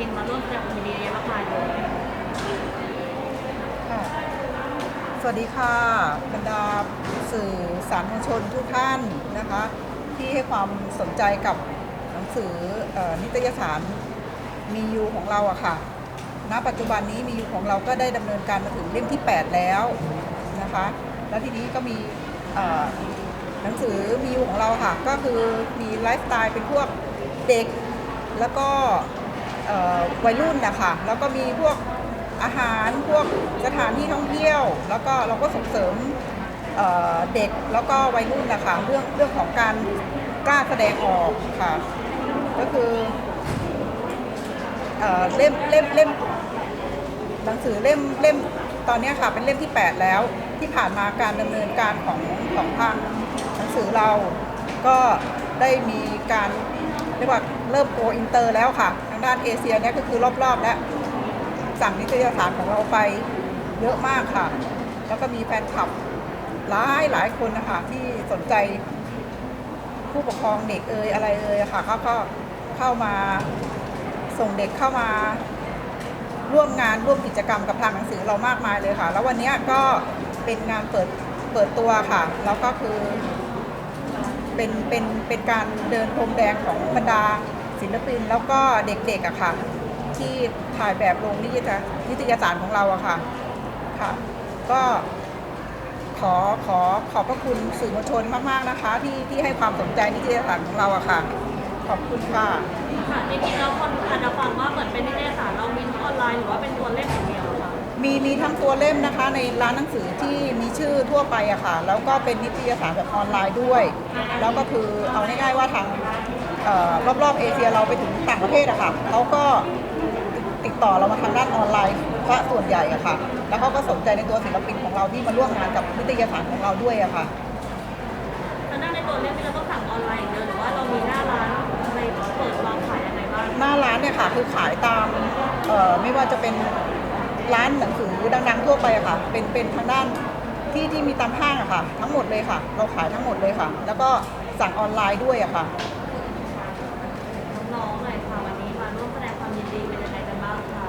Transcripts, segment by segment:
ปินมาร่วมแสดงความยินดีเยอะมากมายเลยค่ะสวัสดีค่ะบรรดาสื่อสารมวลชนทุกท่านนะคะ ที่ให้ความสนใจกับหนังสืออนิตยสารมียูของเราอะค่ะ ณ ปัจจุบันนี้มียูของเราก็ได้ดำเนินการมาถึงเล่มที่ 8 แล้วนะคะ แล้วทีนี้ก็มีหนังสือมียูของเราค่ะ ก็คือมีไลฟ์สไตล์เป็นพวกเด็กแล้วก็ เอ่อวัยรุ่นนะคะแล้วก็มีพวกอาหารพวกสถานที่ท่องเที่ยว แล้วก็เราก็ส่งเสริมเอ่อเด็กแล้วก็วัยรุ่นนะคะเรื่องเรื่องของการกล้าแสดงออกค่ะ ก็คือเอ่อเล่มเล่มเล่มหนังสือเล่มเล่มตอนเนี้ยค่ะเป็นเล่มที่ 8 แล้วที่ผ่านมาการดำเนินการของของทางหนังสือเราก็ได้มีการเรียกว่าเริ่มโกอินเตอร์แล้วค่ะ ด้านเอเชียเนี่ยก็คือรอบๆแล้วสั่งนิตยสารของเราไปเยอะมากค่ะ แล้วก็มีแฟนคลับหลายหลายคนนะคะที่สนใจผู้ปกครองเด็กเอ่ยอะไรเอ่ยค่ะเขาก็เข้ามาส่งเด็กเข้ามาร่วมงานร่วมกิจกรรมกับทางหนังสือเรามากมายเลยค่ะ แล้ววันนี้ก็เป็นงานเปิดเปิดตัวค่ะ แล้วก็คือเป็นเป็นเป็นการเดินพรมแดงของบรรดา ศิลปินแล้วก็เด็กๆอะค่ะ ที่ถ่ายแบบลงนิตยนิตยสารของเราอะค่ะค่ะ ก็ขอขอขอบพระคุณสื่อมวลชนมากๆนะคะ ที่ที่ให้ความสนใจนิตยสารของเราอะค่ะ ขอบคุณค่ะ ค่ะจริงๆแล้วคนอาจจะฟังว่าเหมือนเป็นนิตยสารเรามี มีมีทั้งตัวเล่มนะคะในร้านหนังสือที่มีชื่อทั่วไปอะค่ะ แล้วก็เป็นนิตยสารแบบออนไลน์ด้วย แล้วก็คือเอาง่ายๆว่าทางเอ่อรอบๆเอเชียเราไปถึงต่างประเทศอะค่ะเขาก็ติดต่อเรามาทางด้านออนไลน์ซะส่วนใหญ่อะค่ะ แล้วเขาก็สนใจในตัวศิลปินของเราที่มาร่วมงานกับนิตยสารของเราด้วยอะค่ะทางด้านในตัวเล่มนี่เราต้องสั่งออนไลน์อย่างเดียวหรือว่าเรามีหน้าร้านอะไรเปิดวางขายยังไงบ้างหน้าร้านเนี่ยค่ะคือขายตามเอ่อไม่ว่าจะเป็น ร้านหนังสือดังๆทั่วไปอะค่ะ เป็นเป็นทางด้านที่ที่มีตามห้างอะค่ะ ทั้งหมดเลยค่ะ เราขายทั้งหมดเลยค่ะ แล้วก็สั่งออนไลน์ด้วยอะค่ะ น้องๆเลยค่ะวันนี้มาร่วมแสดงความยินดีเป็นยังไงกันบ้างคะ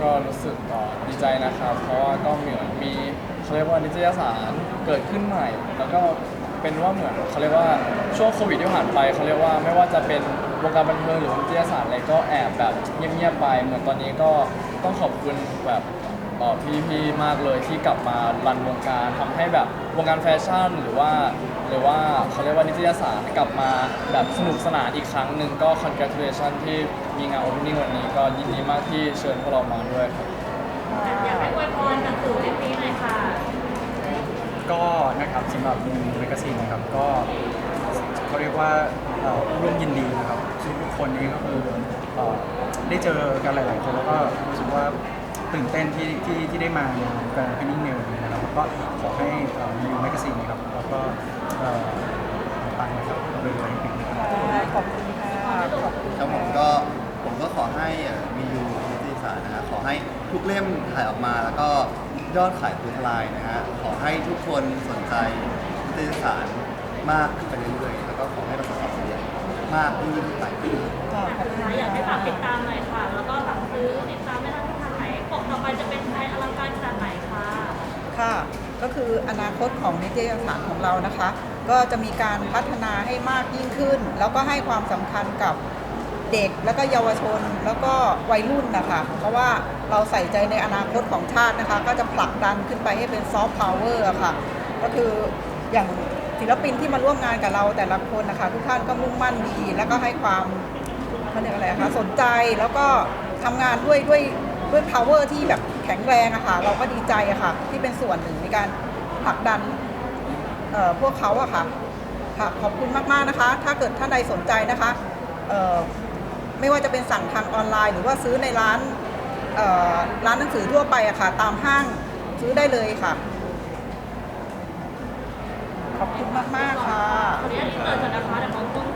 ก็รู้สึกเอ่อดีใจนะครับ เพราะว่าก็เหมือนมีเขาเรียกว่านิตยสารเกิดขึ้นใหม่ แล้วก็ เป็นว่าเหมือนเขาเรียกว่าช่วงโควิดที่ผ่านไปเขาเรียกว่าไม่ว่าจะเป็นวงการบันเทิงหรือนิตยสารอะไรก็แอบแบบเงียบๆไปเหมือนตอนนี้ก็ต้องขอบคุณแบบเอ่พี่ๆมากเลยที่กลับมารันวงการทำให้แบบวงการแฟชั่นหรือว่า หรือว่าเขาเรียกว่านิตยสารกลับมาแบบสนุกสนานอีกครั้งหนึ่งก็ congratulation ที่มีงาน opening วันนี้ก็ยินดีมากที่เชิญพวกเรามาด้วยครับอยากให้อวยพรหนังสือเล่มนี้หน่อยค่ะ นะครับสำหรับมิวแมกซีนนะครับก็เขาเรียกว่าเอ่อร่วมยินดีนะครับทุกคนนี้ก็คือเอ่อได้เจอกันหลาย ๆ คนแล้วก็รู้สึกว่าตื่นเต้นที่ที่ที่ได้มาในแกรนพินิ่งในลนะครับก็ขอให้มิวแมกซีนนะครับแล้วก็เอ่อปังนะครับโดยรวมปิดนะครับ ขอบคุณค่ะขอบคุณ ครับผมก็ผมก็ขอให้เอ่อมียูนิติศาสตร์นะฮะขอ ให้ทุกเล่มถ่ายออกมา แล้วก็ยอดขายทุทลายนะฮะขอให้ทุกคนสนใจนิตยสารมากขึ้นไปเรื่อยๆแล้วก็ขอให้ประสบความสำเร็จมากยิ่งขึ้นไปค่ะขอบคุณอยากให้ฝากติดค่ะตามหน่อยค่ะ แล้วก็สั่งซื้อติดตามได้ทางไหนปกต่อไปจะเป็นใครอลังการขนาดไหนคะค่ะ ก็คืออนาคตของนิตยสารของเรานะคะ ก็จะมีการพัฒนาให้มากยิ่งขึ้น แล้วก็ให้ความสำคัญกับ เด็กแล้วก็เยาวชนแล้วก็วัยรุ่นนะคะ เพราะว่าเราใส่ใจในอนาคตของชาตินะคะ ก็จะผลักดันขึ้นไปให้เป็นซอฟต์พาวเวอร์ค่ะ ก็คืออย่างศิลปินที่มาร่วมงานกับเราแต่ละคนนะคะ ทุกท่านก็มุ่งมั่นดี แล้วก็ให้ความเขาเรียกอะไรอะคะสนใจแล้วก็ทำงานด้วยด้วยด้วย power ที่แบบแข็งแรงอะค่ะ เราก็ดีใจอะค่ะ ที่เป็นส่วนหนึ่งในการผลักดันพวกเขาอะค่ะค่ะขอบคุณมากๆนะคะ ถ้าเกิดท่านใดสนใจนะคะ ไม่ว่าจะเป็นสั่งทางออนไลน์ หรือว่าซื้อในร้านร้านหนังสือทั่วไปอะค่ะ ตามห้างซื้อได้เลยค่ะ ขอบคุณมาก ๆ ค่ะ ขออนุญาตเปิดก่อนนะคะเดี๋ยวมองกล้อง